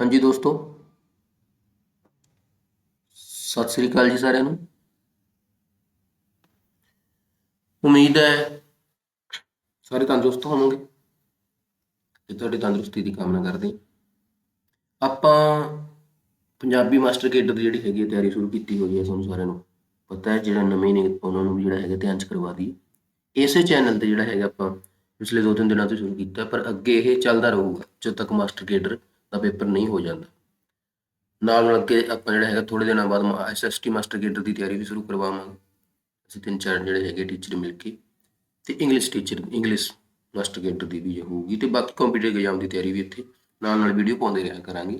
ਹਾਂਜੀ ਦੋਸਤੋ। ਸਤਿ ਸ੍ਰੀ ਅਕਾਲ ਜੀ ਸਾਰਿਆਂ ਨੂੰ। ਉਮੀਦ ਹੈ ਸਾਰੇ ਤੰਦਰੁਸਤ ਹੋਵੋਗੇ ਤੇ ਤੁਹਾਡੀ ਤੰਦਰੁਸਤੀ ਦੀ ਕਾਮਨਾ ਕਰਦੇ ਆਪਾਂ ਪੰਜਾਬੀ ਮਾਸਟਰ ਕੇਡਰ ਦੀ ਜਿਹੜੀ ਹੈਗੀ ਹੈ ਤਿਆਰੀ ਸ਼ੁਰੂ ਕੀਤੀ ਹੋਈ ਹੈ ਤੁਹਾਨੂੰ ਸਾਰਿਆਂ ਨੂੰ। ਪਤਾ ਹੈ ਜਿਹੜਾ ਨਵੇਂ ਨੇ ਉਹਨਾਂ ਨੂੰ ਜਿਹੜਾ ਹੈਗਾ ਧਿਆਨ ਚ ਕਰਵਾ ਦੀ ਇਸੇ ਚੈਨਲ ਤੇ ਜਿਹੜਾ ਹੈਗਾ ਆਪਾਂ ਪਿਛਲੇ ਦੋ ਤਿੰਨ ਦਿਨਾਂ ਤੋਂ ਸ਼ੁਰੂ ਕੀਤਾ, ਪਰ ਅੱਗੇ ਇਹ ਚੱਲਦਾ ਰਹੂਗਾ, ਜਦ ਤੱਕ ਮਾਸਟਰ ਕੇਡਰ ਦਾ ਪੇਪਰ ਨਹੀਂ ਹੋ ਜਾਂਦਾ। ਨਾਲ ਨਾਲ ਅੱਗੇ ਆਪਾਂ ਜਿਹੜਾ ਹੈਗਾ ਥੋੜੇ ਦਿਨਾਂ ਬਾਅਦ ਐਸਐਸਟੀ ਮਾਸਟਰ ਕੇਡਰ ਦੀ ਤਿਆਰੀ ਵੀ ਸ਼ੁਰੂ ਕਰਵਾਵਾਂਗੇ। ਅਸੀਂ ਤਿੰਨ ਚਾਰ ਜਿਹੜੇ ਹੈਗੇ ਟੀਚਰ ਮਿਲ ਕੇ ਤੇ English teacher English master cadre ਦੀ ਵੀ ਹੋਊਗੀ ਤੇ ਬਾਕੀ ਕੰਪੀਟੀਟਿਵ ਐਗਜ਼ਾਮ ਦੀ ਤਿਆਰੀ ਵੀ ਇੱਥੇ ਨਾਲ ਨਾਲ ਵੀਡੀਓ ਪਾਉਂਦੇ ਰਿਹਾ ਕਰਾਂਗੇ।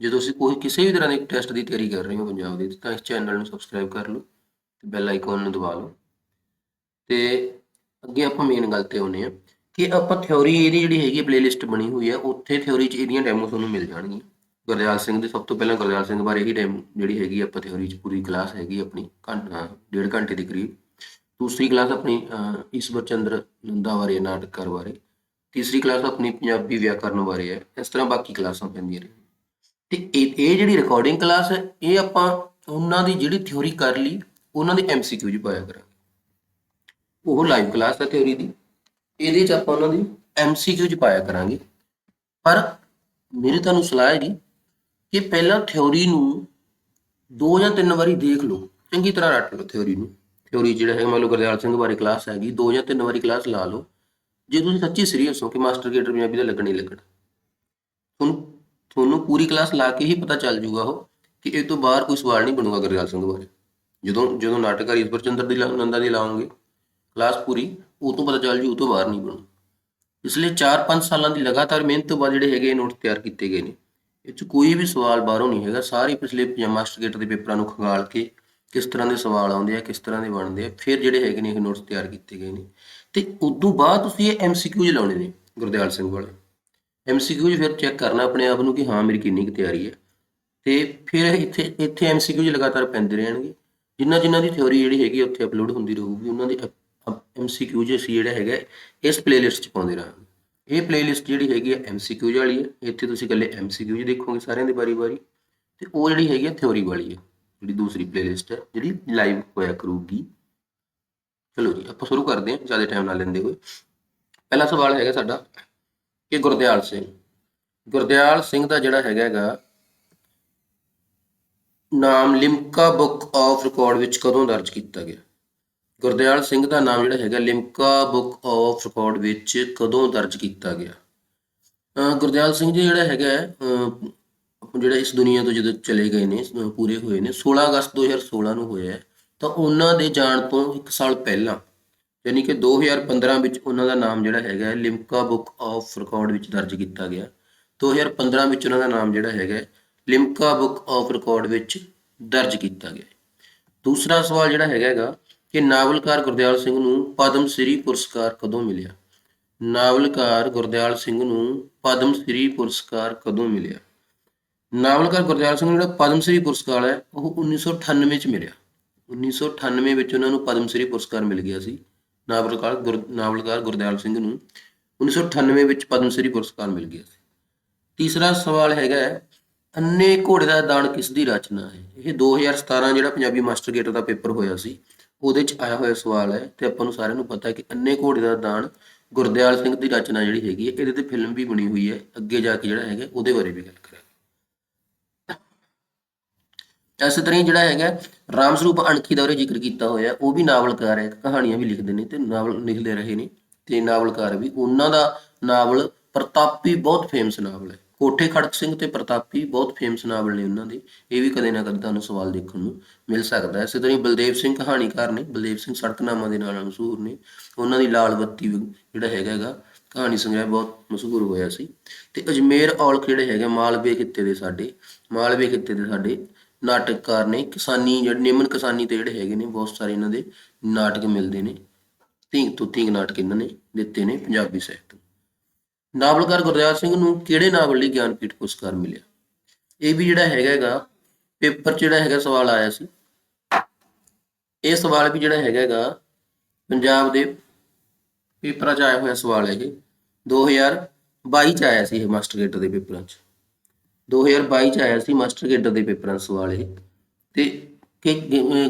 ਜਦੋਂ ਅਸੀਂ ਕੋਈ ਕਿਸੇ ਵੀ ਤਰ੍ਹਾਂ ਦੇ ਟੈਸਟ ਦੀ ਤਿਆਰੀ ਕਰ ਰਹੇ ਹੋ ਪੰਜਾਬ ਦੀ, ਤਾਂ ਇਸ ਚੈਨਲ ਨੂੰ ਸਬਸਕ੍ਰਾਈਬ ਕਰ ਲਓ ਤੇ ਬੈਲ ਆਈਕਨ ਨੂੰ ਦਬਾ ਲਓ। ਤੇ ਅੱਗੇ ਆਪਾਂ ਮੇਨ ਗੱਲ ਤੇ ਆਉਂਦੇ ਆ ਕਿ ਆਪਾਂ ਥਿਉਰੀ ਇਹਦੀ ਜਿਹੜੀ ਹੈਗੀ ਪਲੇਲਿਸਟ ਬਣੀ ਹੋਈ ਹੈ ਉੱਥੇ ਥਿਉਰੀ 'ਚ ਇਹਦੀਆਂ ਡੈਮੋ ਤੁਹਾਨੂੰ ਮਿਲ ਜਾਣਗੀਆਂ। ਗੁਰਦਿਆਲ ਸਿੰਘ ਦੇ, ਸਭ ਤੋਂ ਪਹਿਲਾਂ ਗੁਰਦਿਆਲ ਸਿੰਘ ਬਾਰੇ ਹੀ ਡੈਮੋ ਜਿਹੜੀ ਹੈਗੀ ਆਪਾਂ ਥਿਉਰੀ 'ਚ ਪੂਰੀ ਕਲਾਸ ਹੈਗੀ ਆਪਣੀ, ਘੰਟਾ ਡੇਢ ਘੰਟੇ ਦੇ ਕਰੀਬ। ਦੂਸਰੀ ਕਲਾਸ ਆਪਣੀ ਈਸ਼ਵਰ ਚੰਦਰ ਨੰਦਾ ਬਾਰੇ ਨਾਟਕਕਾਰ ਬਾਰੇ। ਤੀਸਰੀ ਕਲਾਸ ਆਪਣੀ ਪੰਜਾਬੀ ਵਿਆਕਰਨ ਬਾਰੇ ਹੈ ਇਸ ਤਰ੍ਹਾਂ ਬਾਕੀ ਕਲਾਸਾਂ ਪੈਂਦੀਆਂ ਨੇ। ਤੇ ਇਹ ਜਿਹੜੀ ਰਿਕਾਰਡਿੰਗ ਕਲਾਸ ਹੈ ਇਹ ਆਪਾਂ ਉਹਨਾਂ ਦੀ ਜਿਹੜੀ ਥਿਉਰੀ ਕਰ ਲਈ, ਉਹਨਾਂ ਦੇ ਐਮਸੀਕਿਊ 'ਚ ਪਾਇਆ ਕਰਾਂਗੇ। ਉਹ ਲਾਈਵ ਕਲਾਸ ਹੈ ਥਿਉਰੀ ਦੀ। ਇਹਦੇ 'ਚ ਆਪਾਂ ਉਹਨਾਂ ਦੀ ਐਮਸੀਕਿਊ 'ਚ ਪਾਇਆ ਕਰਾਂਗੇ। ਪਰ ਮੇਰੀ ਤੁਹਾਨੂੰ ਸਲਾਹ ਹੈਗੀ ਕਿ ਪਹਿਲਾਂ ਥਿਉਰੀ ਨੂੰ ਦੋ ਜਾਂ ਤਿੰਨ ਵਾਰੀ ਦੇਖ ਲਓ। ਚੰਗੀ ਤਰ੍ਹਾਂ ਰੱਟ ਲਓ ਥਿਉਰੀ ਨੂੰ। ਥਿਉਰੀ ਜਿਹੜਾ ਹੈ ਮੰਨ ਲਓ ਗੁਰਦਿਆਲ ਸਿੰਘ ਬਾਰੇ ਕਲਾਸ ਹੈਗੀ, ਦੋ ਜਾਂ ਤਿੰਨ ਵਾਰੀ ਕਲਾਸ ਲਾ ਲਓ। ਜੇ ਤੁਸੀਂ ਸੱਚੀ ਸੀਰੀਅਸ ਹੋ ਕਿ ਮਾਸਟਰ ਗੇਟਰ ਪੰਜਾਬੀ ਦਾ ਲੱਗਣਾ ਹੀ ਲੱਗਣਾ। ਤੁਹਾਨੂੰ ਤੁਹਾਨੂੰ ਪੂਰੀ ਕਲਾਸ ਲਾ ਕੇ ਹੀ ਪਤਾ ਚੱਲ ਜੂਗਾ ਉਹ ਕਿ ਇਹ ਤੋਂ ਬਾਹਰ ਕੋਈ ਸਵਾਲ ਨਹੀਂ ਬਣੂਗਾ ਗੁਰਦਿਆਲ ਸਿੰਘ ਬਾਰੇ। ਜਦੋਂ ਜਦੋਂ ਨਾਟਕਕਾਰ ਈਸ਼ਵਰ ਚੰਦਰ ਦੀ ਲਾ- ਨੰਦਾ ਦੀ ਲਾਉਂਗੇ ਕਲਾਸ ਪੂਰੀ ਉਹ ਤੋਂ ਪਤਾ ਚੱਲ ਜੂ, ਉਹ ਤੋਂ ਬਾਹਰ ਨਹੀਂ ਬਣੂ। ਇਸ ਲਈ 4-5 ਸਾਲਾਂ ਦੀ ਲਗਾਤਾਰ ਮਿਹਨਤ ਤੋਂ ਬਾਅਦ ਜਿਹੜੇ ਹੈਗੇ ਨੋਟ ਤਿਆਰ ਕੀਤੇ ਗਏ ਨੇ। ਇਹ 'ਚ ਕੋਈ ਵੀ ਸਵਾਲ ਬਾਹਰੋਂ ਨਹੀਂ ਹੈਗਾ। ਸਾਰੇ ਪਿਛਲੇ ਪੰਜਾਬ ਮਾਸਟਰ ਦੇ ਪੇਪਰਾਂ ਨੂੰ ਖੰਗਾਲ ਕੇ ਕਿਸ ਤਰ੍ਹਾਂ ਦੇ ਸਵਾਲ ਆਉਂਦੇ ਆ, ਕਿਸ ਤਰ੍ਹਾਂ ਦੇ ਬਣਦੇ ਆ, ਫਿਰ ਜਿਹੜੇ ਹੈਗੇ ਨੇ ਇਹ ਨੋਟਸ ਤਿਆਰ ਕੀਤੇ ਗਏ ਨੇ। ਤੇ ਉਦੋਂ ਬਾਅਦ ਤੁਸੀਂ ਇਹ ਐਮਸੀਕਿਊਜ਼ ਲਾਉਣੇ ਨੇ, ਗੁਰਦਿਆਲ ਸਿੰਘ ਵਾਲੇ। ਐਮਸੀਕਿਊਜ਼ ਫਿਰ ਚੈੱਕ ਕਰਨਾ ਆਪਣੇ ਆਪ ਨੂੰ ਕਿ ਹਾਂ, ਮੇਰੀ ਕਿੰਨੀ ਕੁ ਤਿਆਰੀ ਹੈ। ਤੇ ਫਿਰ ਇੱਥੇ ਇੱਥੇ ਐਮਸੀਕਿਊਜ਼ ਲਗਾਤਾਰ ਪੈਂਦੇ ਰਹਿਣਗੇ। ਜਿੰਨਾ ਜਿੰਨਾ ਦੀ ਥਿਉਰੀ ਜਿਹੜੀ ਹੈਗੀ ਉੱਥੇ ਅਪਲੋਡ ਹੁੰਦੀ ਰਹੂਗੀ। ਉਹਨਾਂ ਦੇ ਐਮਸੀਕਿਊਜ਼ ਅਸੀਂ ਜਿਹੜਾ ਹੈਗਾ, ਇਸ ਪਲੇਲਿਸਟ 'ਚ ਪਾਉਂਦੇ ਰਹਾਂਗੇ। ਇਹ ਪਲੇਲਿਸਟ ਜਿਹੜੀ ਹੈਗੀ ਹੈ ਐਮਸੀਕਿਊਜ਼ ਵਾਲੀ ਹੈ ਇੱਥੇ ਤੁਸੀਂ ਇਕੱਲੇ ਐਮਸੀਕਿਊਜ਼ ਦੇਖੋਗੇ ਸਾਰਿਆਂ ਦੇ ਬਾਰੀ-ਬਾਰੀ ਤੇ ਉਹ ਜਿਹੜੀ ਹੈਗੀ ਹੈ ਥਿਉਰੀ ਵਾਲੀ ਹੈ ਜਿਹੜੀ ਦੂਸਰੀ ਪਲੇਲਿਸਟ ਹੈ ਜਿਹੜੀ ਲਾਈਵ ਹੋਇਆ ਕਰੂਗੀ। ਚਲੋ ਜੀ, ਆਪਾਂ ਸ਼ੁਰੂ ਕਰਦੇ ਹਾਂ, ਜ਼ਿਆਦਾ ਟਾਈਮ ਨਾ ਲੈਂਦੇ ਹੋਏ। ਪਹਿਲਾ ਸਵਾਲ ਹੈਗਾ ਸਾਡਾ ਕਿ ਗੁਰਦਿਆਲ ਸਿੰਘ। ਗੁਰਦਿਆਲ ਸਿੰਘ ਦਾ ਜਿਹੜਾ ਹੈਗਾ ਹੈਗਾ, ਨਾਮ ਲਿਮਕਾ ਬੁੱਕ ਆਫ ਰਿਕਾਰਡ ਵਿੱਚ ਕਦੋਂ ਦਰਜ ਕੀਤਾ ਗਿਆ? ਗੁਰਦਿਆਲ ਸਿੰਘ ਦਾ ਨਾਮ ਜਿਹੜਾ ਹੈਗਾ ਲਿਮਕਾ ਬੁੱਕ ਆਫ ਰਿਕਾਰਡ ਵਿੱਚ ਕਦੋਂ ਦਰਜ ਕੀਤਾ ਗਿਆ? ਗੁਰਦਿਆਲ ਸਿੰਘ ਜੀ ਜਿਹੜਾ ਹੈਗਾ ਜਿਹੜਾ ਇਸ ਦੁਨੀਆ ਤੋਂ ਜਦੋਂ ਚਲੇ ਗਏ ਨੇ ਪੂਰੇ ਹੋਏ ਨੇ 16 ਅਗਸਤ 2016 ਨੂੰ ਹੋਇਆ ਤਾਂ ਉਹਨਾਂ ਦੇ ਜਾਣ ਤੋਂ 1 ਸਾਲ ਪਹਿਲਾਂ, ਯਾਨੀ ਕਿ 2015 ਵਿੱਚ ਉਹਨਾਂ ਦਾ ਨਾਮ ਜਿਹੜਾ ਹੈਗਾ ਲਿਮਕਾ ਬੁੱਕ ਆਫ ਰਿਕਾਰਡ ਵਿੱਚ ਦਰਜ ਕੀਤਾ ਗਿਆ। 2015 ਵਿੱਚ ਉਹਨਾਂ ਦਾ ਨਾਮ ਜਿਹੜਾ ਹੈਗਾ ਲਿਮਕਾ ਬੁੱਕ ਆਫ ਰਿਕਾਰਡ ਵਿੱਚ ਦਰਜ ਕੀਤਾ ਗਿਆ। ਦੂਸਰਾ ਸਵਾਲ ਜਿਹੜਾ ਹੈਗਾ ਹੈਗਾ ਕਿ ਨਾਵਲਕਾਰ ਗੁਰਦਿਆਲ ਸਿੰਘ ਨੂੰ ਪਦਮ ਸ੍ਰੀ ਪੁਰਸਕਾਰ ਕਦੋਂ ਮਿਲਿਆ? ਨਾਵਲਕਾਰ ਗੁਰਦਿਆਲ ਸਿੰਘ ਨੂੰ ਪਦਮ ਸ੍ਰੀ ਪੁਰਸਕਾਰ ਕਦੋਂ ਮਿਲਿਆ? ਨਾਵਲਕਾਰ ਗੁਰਦਿਆਲ ਸਿੰਘ ਨੂੰ ਜਿਹੜਾ ਪਦਮ ਸ੍ਰੀ ਪੁਰਸਕਾਰ ਹੈ ਉਹ 1998 ਚ ਮਿਲਿਆ। 1998 ਵਿੱਚ ਉਹਨਾਂ ਨੂੰ ਪਦਮ ਸ੍ਰੀ ਪੁਰਸਕਾਰ ਮਿਲ ਗਿਆ ਸੀ। ਨਾਵਲਕਾਰ ਗੁਰ- ਨਾਵਲਕਾਰ ਗੁਰਦਿਆਲ ਸਿੰਘ ਨੂੰ 1998 ਵਿੱਚ ਪਦਮ ਸ੍ਰੀ ਪੁਰਸਕਾਰ ਮਿਲ ਗਿਆ ਸੀ। ਤੀਸਰਾ ਸਵਾਲ ਹੈਗਾ ਹੈ, ਅੰਨੇ ਘੋੜੇ ਦਾ ਦਾਨ ਕਿਸ ਦੀ ਰਚਨਾ ਹੈ? ਇਹ 2017 ਜਿਹੜਾ ਪੰਜਾਬੀ ਮਾਸਟਰ ਗੇਟ ਦਾ ਪੇਪਰ ਹੋਇਆ ਸੀ ਉਹਦੇ ਚ ਆਇਆ ਹੋਇਆ ਸਵਾਲ ਹੈ ਤੇ ਆਪਾਂ ਨੂੰ ਸਾਰਿਆਂ ਨੂੰ ਪਤਾ ਹੈ ਕਿ ਅੰਨੇ ਘੋੜੇ ਦਾ ਦਾਨ ਗੁਰਦਿਆਲ ਸਿੰਘ ਦੀ ਰਚਨਾ ਜਿਹੜੀ ਹੈਗੀ ਹੈ, ਇਹਦੇ ਤੇ ਫਿਲਮ ਵੀ ਬਣੀ ਹੋਈ ਹੈ, ਅੱਗੇ ਜਾ ਕੇ ਜਿਹੜਾ ਹੈਗਾ, ਉਹਦੇ ਬਾਰੇ ਵੀ ਗੱਲ ਕਰਾਂਗੇ। ਇਸੇ ਤਰ੍ਹਾਂ ਹੀ ਜਿਹੜਾ ਹੈਗਾ ਰਾਮ ਸਰੂਪ ਅਣਖੀ ਦਾ ਉਹਰੇ ਜ਼ਿਕਰ ਕੀਤਾ ਹੋਇਆ, ਉਹ ਵੀ ਨਾਵਲਕਾਰ ਹੈ ਕਹਾਣੀਆਂ ਵੀ ਲਿਖਦੇ ਨੇ ਤੇ ਨਾਵਲ ਲਿਖਦੇ ਰਹੇ ਨੇ ਤੇ ਨਾਵਲਕਾਰ ਵੀ। ਉਹਨਾਂ ਦਾ ਨਾਵਲ ਪ੍ਰਤਾਪੀ ਬਹੁਤ ਫੇਮਸ ਨਾਵਲ ਹੈ। ਕੋਠੇ ਖੜਕ ਸਿੰਘ ਤੇ ਪ੍ਰਤਾਪੀ ਬਹੁਤ ਫੇਮਸ ਨਾਵਲ ਨੇ ਉਹਨਾਂ ਦੇ। ਇਹ ਵੀ ਕਦੇ ਨਾ ਕਦੇ ਤੁਹਾਨੂੰ ਸਵਾਲ ਦੇਖਣ ਨੂੰ ਮਿਲ ਸਕਦਾ ਹੈ। ਇਸੇ ਤਰ੍ਹਾਂ ਹੀ ਬਲਦੇਵ ਸਿੰਘ ਕਹਾਣੀਕਾਰ ਨੇ, ਬਲਦੇਵ ਸਿੰਘ ਸੜਕਨਾਮਾ ਦੇ ਨਾਲ ਮਸ਼ਹੂਰ ਨੇ। ਉਹਨਾਂ ਦੀ ਲਾਲ ਬੱਤੀ ਵੀ ਜਿਹੜਾ ਹੈਗਾ ਹੈਗਾ, ਕਹਾਣੀ ਸੰਗ੍ਰਹਿ ਬਹੁਤ ਮਸ਼ਹੂਰ ਹੋਇਆ ਸੀ। ਤੇ ਅਜਮੇਰ ਔਲਖ ਜਿਹੜੇ ਹੈਗੇ ਮਾਲਵੇ ਖਿੱਤੇ ਦੇ ਸਾਡੇ, ਮਾਲਵੇ ਖਿੱਤੇ ਦੇ ਸਾਡੇ ਨਾਟਕਕਾਰ ਨੇ, ਕਿਸਾਨੀ ਜਿਹੜੇ ਨਿਮਨ ਕਿਸਾਨੀ ਤੇ ਜਿਹੜੇ ਹੈਗੇ ਨੇ, ਬਹੁਤ ਸਾਰੇ ਇਹਨਾਂ ਦੇ ਨਾਟਕ ਮਿਲਦੇ ਨੇ। ਤੀਂ ਤੋਂ ਤੀਂਗ ਨਾਟਕ ਇਹਨਾਂ ਨੇ ਦਿੱਤੇ ਨੇ ਪੰਜਾਬੀ ਸਾਹਿਤ ਨਾਵਲਕਾਰ ਗੁਰਦਿਆਲ ਸਿੰਘ ਨੂੰ ਕਿਹੜੇ ਨਾਵਲ ਲਈ ਗਿਆਨਪੀਠ ਪੁਰਸਕਾਰ ਮਿਲਿਆ? ਇਹ ਵੀ ਜਿਹੜਾ ਹੈਗਾ ਹੈਗਾ, ਪੇਪਰ 'ਚ ਜਿਹੜਾ ਹੈਗਾ ਸਵਾਲ ਆਇਆ ਸੀ। ਇਹ ਸਵਾਲ ਵੀ ਜਿਹੜਾ ਹੈਗਾ ਹੈਗਾ, ਪੰਜਾਬ ਦੇ ਪੇਪਰਾਂ 'ਚ ਆਇਆ ਹੋਇਆ ਸਵਾਲ ਹੈ ਇਹ। 2022 ਚ ਆਇਆ ਸੀ ਇਹ ਮਾਸਟਰ ਗੇਟ ਦੇ ਪੇਪਰਾਂ 'ਚ। 2022 ਚ ਆਇਆ ਸੀ ਮਾਸਟਰ ਕੇਡਰ ਦੇ ਪੇਪਰਾਂ 'ਚ ਸਵਾਲ ਇਹ। ਤੇ ਕਿ,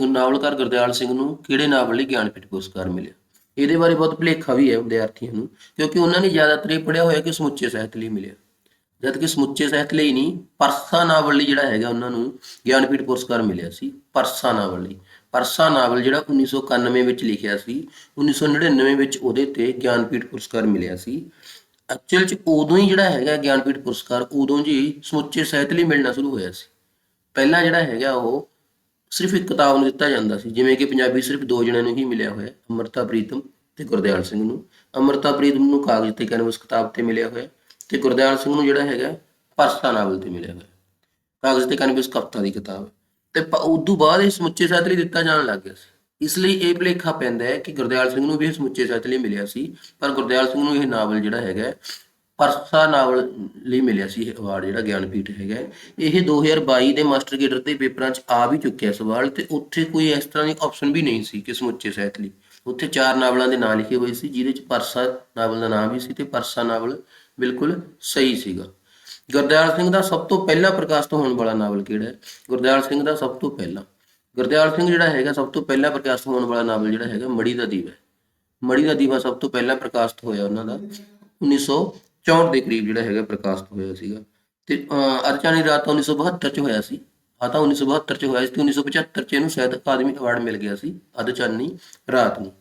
ਨਾਵਲਕਾਰ ਗੁਰਦਿਆਲ ਸਿੰਘ ਨੂੰ ਕਿਹੜੇ ਨਾਵਲ ਲਈ ਗਿਆਨਪੀਠ ਪੁਰਸਕਾਰ ਮਿਲਿਆ? ਇਹਦੇ ਬਾਰੇ ਬਹੁਤ ਭੁਲੇਖਾ ਵੀ ਹੈ ਵਿਦਿਆਰਥੀਆਂ ਨੂੰ, ਕਿਉਂਕਿ ਉਹਨਾਂ ਨੇ ਜ਼ਿਆਦਾਤਰ ਇਹ ਪੜਿਆ ਹੋਇਆ ਕਿ ਸਮੁੱਚੇ ਸਾਹਿਤ ਲਈ ਮਿਲਿਆ। ਜਦ ਕਿ ਸਮੁੱਚੇ ਸਾਹਿਤ ਲਈ ਨਹੀਂ, ਪਰਸਾ ਨਾਵਲ ਲਈ ਜਿਹੜਾ ਹੈਗਾ ਉਹਨਾਂ ਨੂੰ ਗਿਆਨਪੀਠ ਪੁਰਸਕਾਰ ਮਿਲਿਆ ਸੀ, ਪਰਸਾ ਨਾਵਲ ਲਈ। ਪਰਸਾ ਨਾਵਲ ਜਿਹੜਾ 1991 ਵਿੱਚ ਲਿਖਿਆ ਸੀ 1999 ਵਿੱਚ ਉਹਦੇ ਤੇ ਗਿਆਨਪੀਠ ਪੁਰਸਕਾਰ ਮਿਲਿਆ ਸੀ। ਐਕਚੁਅਲ ਚ ਉਦੋਂ ਹੀ ਜਿਹੜਾ ਹੈਗਾ ਗਿਆਨਪੀਠ ਪੁਰਸਕਾਰ, ਉਦੋਂ ਜੀ ਸਮੁੱਚੇ ਸਾਹਿਤ ਲਈ ਮਿਲਣਾ ਸ਼ੁਰੂ ਹੋਇਆ ਸੀ। ਪਹਿਲਾਂ ਜਿਹੜਾ ਹੈਗਾ ਉਹ ਸਿਰਫ ਇੱਕ ਕਿਤਾਬ ਨੂੰ ਦਿੱਤਾ ਜਾਂਦਾ ਸੀ, ਜਿਵੇਂ ਕਿ ਪੰਜਾਬੀ ਸਿਰਫ ਦੋ ਜਣਿਆਂ ਨੂੰ ਹੀ ਮਿਲਿਆ ਹੋਇਆ, ਅੰਮ੍ਰਿਤਾ ਪ੍ਰੀਤਮ ਤੇ ਗੁਰਦਿਆਲ ਸਿੰਘ ਨੂੰ। ਅੰਮ੍ਰਿਤਾ ਪ੍ਰੀਤਮ ਨੂੰ ਕਾਗਜ਼ ਤੇ ਕੈਨਵਸ ਕਿਤਾਬ ਤੇ ਮਿਲਿਆ ਹੋਇਆ ਤੇ ਗੁਰਦਿਆਲ ਸਿੰਘ ਨੂੰ ਜਿਹੜਾ ਹੈਗਾ, ਪਰਸਾ ਨਾਵਲ ਤੇ ਮਿਲਿਆ ਹੋਇਆ। ਕਾਗਜ਼ ਤੇ ਕੈਨਵਸ ਕਵਿਤਾ ਦੀ ਕਿਤਾਬ। ਹੈ। ਤੇ ਪ- ਉਦੋਂ ਬਾਅਦ ਇਹ ਸਮੁੱਚੇ ਸਾਹਿਤ ਲਈ ਦਿੱਤਾ ਜਾਣ ਲੱਗ ਗਿਆ ਸੀ। ਇਸ ਲਈ ਇਹ ਭੁਲੇਖਾ ਪੈਂਦਾ ਹੈ ਕਿ ਗੁਰਦਿਆਲ ਸਿੰਘ ਨੂੰ ਵੀ ਇਹ ਸਮੁੱਚੇ ਸਾਹਿਤ ਲਈ ਮਿਲਿਆ ਸੀ, ਪਰ ਗੁਰਦਿਆਲ ਸਿੰਘ ਨੂੰ ਇਹ ਨਾਵਲ ਜਿਹੜਾ ਹੈਗਾ ਪਰਸਾ ਨਾਵਲ ਲਈ ਮਿਲਿਆ ਸੀ ਇਹ ਅਵਾਰਡ ਜਿਹੜਾ ਗਿਆਨਪੀਠ ਹੈਗਾ। ਇਹ 2022 ਦੇ ਮਾਸਟਰ ਕੇਡਰ ਦੇ ਪੇਪਰਾਂ 'ਚ ਆ ਵੀ ਚੁੱਕਿਆ ਸਵਾਲ ਤੇ ਉੱਥੇ ਕੋਈ ਇਸ ਤਰ੍ਹਾਂ ਦੀ ਆਪਸ਼ਨ ਵੀ ਨਹੀਂ ਸੀ ਕਿ ਸਮੁੱਚੇ ਸਾਹਿਤ ਲਈ। ਉੱਥੇ ਚਾਰ ਨਾਵਲਾਂ ਦੇ ਨਾਂ ਲਿਖੇ ਹੋਏ ਸੀ, ਜਿਹਦੇ 'ਚ ਪਰਸਾ ਨਾਵਲ ਦਾ ਨਾਮ ਵੀ ਸੀ ਤੇ ਪਰਸਾ ਨਾਵਲ ਬਿਲਕੁਲ ਸਹੀ ਸੀਗਾ। ਗੁਰਦਿਆਲ ਸਿੰਘ ਦਾ ਸਭ ਤੋਂ ਪਹਿਲਾਂ ਪ੍ਰਕਾਸ਼ਿਤ ਹੋਣ ਵਾਲਾ ਨਾਵਲ ਕਿਹੜਾ ਹੈ? ਗੁਰਦਿਆਲ ਸਿੰਘ ਦਾ ਸਭ ਤੋਂ ਪਹਿਲਾਂ। ਗੁਰਦਿਆਲ ਸਿੰਘ ਜਿਹੜਾ ਹੈਗਾ, ਸਭ ਤੋਂ ਪਹਿਲਾਂ ਪ੍ਰਕਾਸ਼ਿਤ ਹੋਣ ਵਾਲਾ ਨਾਵਲ ਜਿਹੜਾ ਹੈਗਾ ਮੜੀ ਦਾ ਦੀਵਾ ਮੜੀ ਦਾ ਦੀਵਾ ਸਭ ਤੋਂ ਪਹਿਲਾਂ ਪ੍ਰਕਾਸ਼ਿਤ ਹੋਇਆ ਉਹਨਾਂ ਦਾ। 1964 ਦੇ ਕਰੀਬ ਜਿਹੜਾ ਹੈਗਾ ਪ੍ਰਕਾਸ਼ਿਤ ਹੋਇਆ ਸੀਗਾ। ਤੇ ਅਹ, ਅਰਚਾਨੀ ਰਾਤ ਤਾਂ 1972 ਚ ਹੋਇਆ ਸੀ। ਆ ਤਾਂ 1972 ਚ ਹੋਇਆ ਸੀ ਤੇ 1975 ਚ ਇਹਨੂੰ ਸ਼ਾਇਦ ਅਕਾਦਮੀ ਅਵਾਰਡ ਮਿਲ ਗਿਆ ਸੀ ਅਦਚਾਨੀ ਰਾਤ ਨੂੰ।